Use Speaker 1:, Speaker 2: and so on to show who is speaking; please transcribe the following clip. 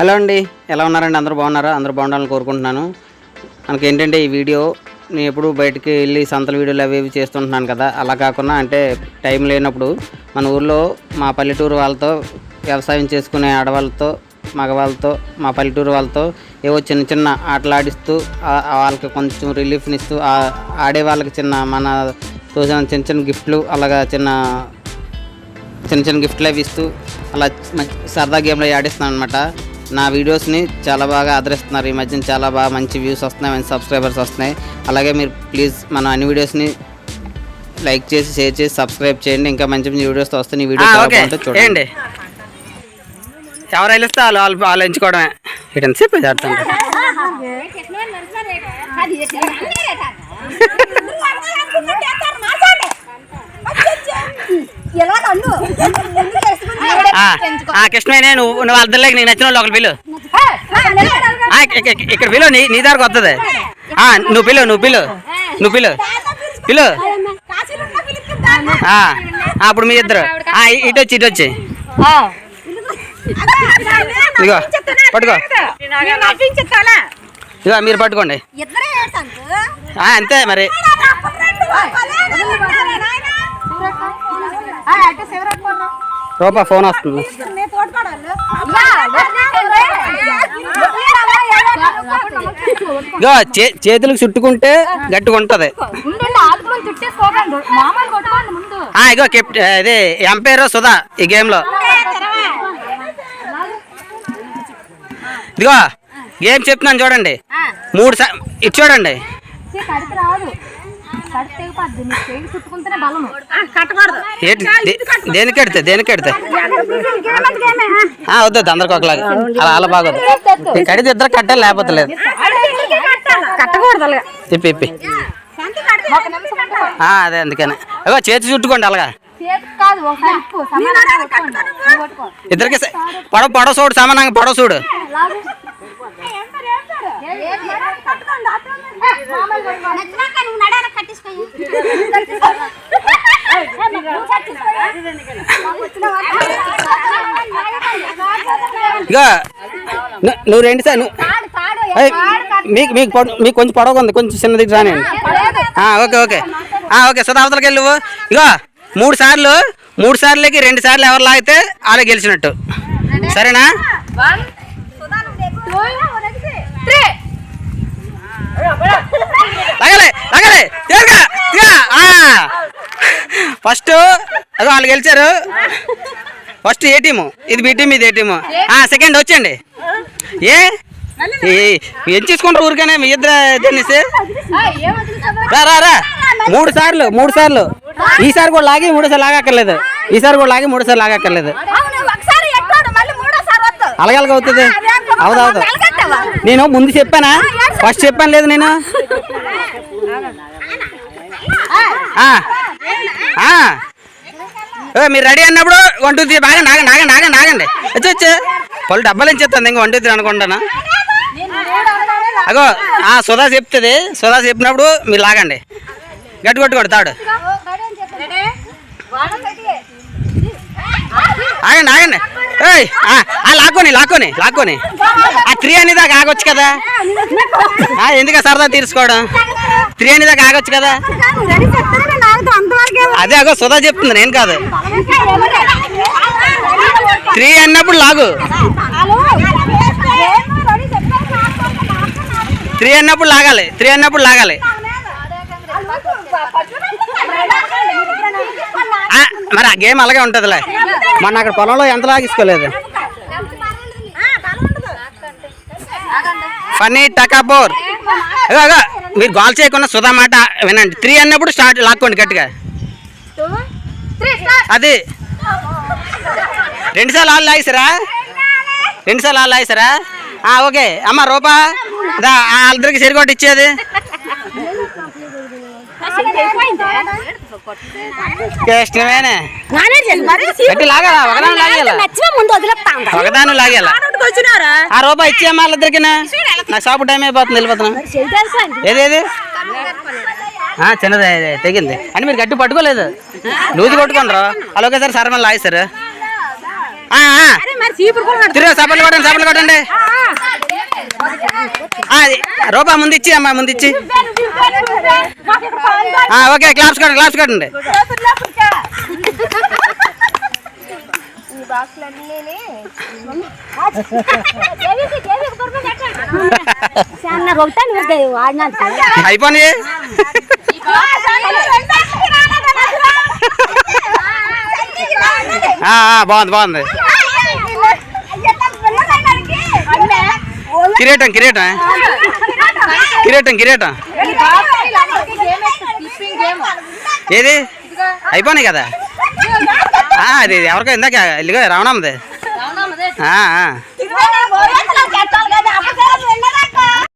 Speaker 1: Hello అండి ఎలా ఉన్నారండి? అందరూ బాగున్నారా? అందరూ బాగుండాలని కోరుకుంటున్నాను. మనకి ఏంటంటే ఈ వీడియో నేను ఎప్పుడు బయటికి వెళ్ళి సంతల వీడియోలు అవి ఇవి చేస్తుంటున్నాను కదా. అలా కాకుండా అంటే టైం లేనప్పుడు మన ఊర్లో మా పల్లెటూరు వాళ్ళతో వ్యవసాయం చేసుకునే ఆడవాళ్ళతో మగవాళ్ళతో మా పల్లెటూరు వాళ్ళతో ఏవో చిన్న చిన్న ఆటలు ఆడిస్తూ వాళ్ళకి కొంచెం రిలీఫ్నిస్తూ ఆడే వాళ్ళకి చిన్న మన తోచిన చిన్న చిన్న గిఫ్ట్లు అలాగా చిన్న చిన్న చిన్న గిఫ్ట్లు అవి ఇస్తూ అలా సరదా గేమ్లు అవి ఆడిస్తున్నాను అనమాట నా వీడియోస్ని చాలా బాగా ఆదరిస్తున్నారు. ఈ మధ్యన చాలా బాగా మంచి వ్యూస్ వస్తున్నాయి మంచి సబ్స్క్రైబర్స్ వస్తున్నాయి. అలాగే మీరు ప్లీజ్ మన అన్ని వీడియోస్ని లైక్ చేసి షేర్ చేసి సబ్స్క్రైబ్ చేయండి. ఇంకా మంచి మంచి వీడియోస్తో వస్తాయి ఈ వీడియో చూడండి.
Speaker 2: ఎవరు వెళ్ళిస్తే వాళ్ళు వాళ్ళు వాళ్ళు ఎంచుకోవడమే. ఇటు ఎంతసేపు ఆడుతుంటే కృష్ణమే నువ్వు నువ్వు అర్థంలేక నీకు నచ్చిన వాళ్ళు ఒకరు పిలు. ఆ, ఇక- ఇక- ఇక్కడ పిలు నీ నీ దగ్గరకు వస్తుంది నువ్వు పిలు నువ్వు పిలు. నువ్వు పిలు. పిలు. అప్పుడు మీ ఇద్దరు. ఇటు వచ్చి ఇటు వచ్చి. ఇదిగో పట్టుకో. ఇదిగో మీరు పట్టుకోండి. అంతే మరి. రూపా ఫోన్ వస్తుంది చే- చేతులకు చుట్టుకుంటే గట్టిగా ఉంటుంది. ఆ, ఇగో కెప్టెన్ అదే ఎంపైర్ సుధా ఈ గేమ్లో ఇదిగో గేమ్ చెప్తున్నాను చూడండి. మూడు సార్ ఇటు చూడండి. దేనికి కడితే? దేనికి కడితే? ఆ, వద్దు అందరికి ఒకలాగా అలా అలా బాగోదు. కడితే ఇద్దరు కట్టాలి లేకపోతే లేదు. ఇప్పి ఇప్పి. ఆ, అదే అందుకని. అగో చేతి చుట్టుకోండి అలాగా. ఇద్దరికి పొడవ పొడవ చూడు సమానంగా పొడవ చూడు నువ్వు రెండు సార్ మీకు మీకు మీకు కొంచెం పొడవ ఉంది కొంచెం చిన్నది రానియండి ఆ, ఓకే ఓకే. ఓకే సుధా అవతలకి వెళ్ళు. ఇగో మూడు సార్లు మూడు సార్లకి రెండు సార్లు ఎవరు లాగితే వాళ్ళే గెలిచినట్టు. సరేనా? లాగలే లాగలే తీరుగా తీరా ఫస్ట్ అదో వాళ్ళు గెలిచారు. First A team? ఇది బి టీం ఇది ఏ టీము? సెకండ్ వచ్చండి ఏ? ఏ- చేసుకుంటారు ఊరికనే మీ ఇద్దరు టెన్నిస్ రా రా రా. మూడు సార్లు మూడు సార్లు. ఈసారి కూడా లాగి మూడు సార్లు లాగక్కర్లేదు. ఈసారి కూడా లాగి మూడు సార్లు లాగక్కర్లేదు. అలాగే అలాగే అవుతుంది. అవుదు అవుదు. నేను ముందు చెప్పానా? ఫస్ట్ చెప్పాను లేదు నేను? మీరు రెడీ అన్నప్పుడు వన్ టూ త్రీ బాగా నాగండి నాగ నాగ నాగండి. వచ్చి వచ్చి. పళ్ళు డబ్బాలు ఏం చెప్తాను ఇంకా వన్ టూ త్రీ అనుకుంటాను. అగో ఆ సుధా చెప్తుంది. సుధా చెప్పినప్పుడు మీరు లాగండి. గట్టి కొట్టు కొడతాడు ఆగండి ఆగండి. ఏయ్ ఆ, లాక్కొని లాక్కొని లాక్కొని. ఆ త్రీ అని దాకా ఆగొచ్చు కదా. ఎందుక ఎందుకు సరదా తీర్చుకోవడం? త్రీ అని దాకా ఆగొచ్చు కదా. అదే అగో సుధా చెప్తుంది నేను కాదు. త్రీ అన్నప్పుడు లాగు. త్రీ అన్నప్పుడు లాగాలి త్రీ అన్నప్పుడు లాగాలి. ఆ, మరి ఆ గేమ్ అలాగే ఉంటుందిలే. మన అక్కడ పొలంలో ఎంత లాగేసుకోలేదు? ఫనీ టకాపూర్ అగో అగో మీరు గోల్ చేయకుండా సుధా మాట వినండి. త్రీ అన్నప్పుడు స్టార్ట్ లాక్కోండి గట్టిగా. అది. రెండు సార్లు ఆళ్ళు రెండు సార్లు ఆళ్ళు లాగేసారా ఆ, ఓకే. అమ్మ రూపా దా వాళ్ళిద్దరికి సరికొట్టి ఇచ్చేది. కష్టమేనే గట్టి లాగాల? ఒకదాని ఒకదాని ఆ రూపాయి ఇచ్చేయమ్మా వాళ్ళిద్దరికి నా షాపు టైం అయిపోతుంది వెళ్ళిపోతున్నా. ఏదేది చిన్నదే తెగింది. అంటే మీరు గట్టి పట్టుకోలేదు? లూజు కొట్టుకోండి అలా ఒకేసారి సరమని లాగేశారు. ఆ, ఆ.
Speaker 3: అరే మరి చీపురు కూడా కడతా.
Speaker 2: తిరుగు సపర్లు కొట్టండి సపర్లు కొట్టండి. రూపా ముందు ఇచ్చి అమ్మా ముందు ఇచ్చి. ఓకే క్లాప్స్ కొట్టండి క్లాప్స్ కొట్టండి.
Speaker 3: లోపల, లోపలికా. ఈ బాక్సులన్నీ దేవికి, దేవికి బొమ్మ కట్టండి. చాలా రొట్టెలు ఉంటాయి వాడినంత
Speaker 2: అయిపోయి ఆ, ఆ, బాగుంది బాగుంది. కిరీటం కిరీటం కిరీటం కిరీటం. ఏది? అయిపోయినాయి కదా? అది ఎవరికో ఇందాక ఇల్లుగా రావణమ్మది.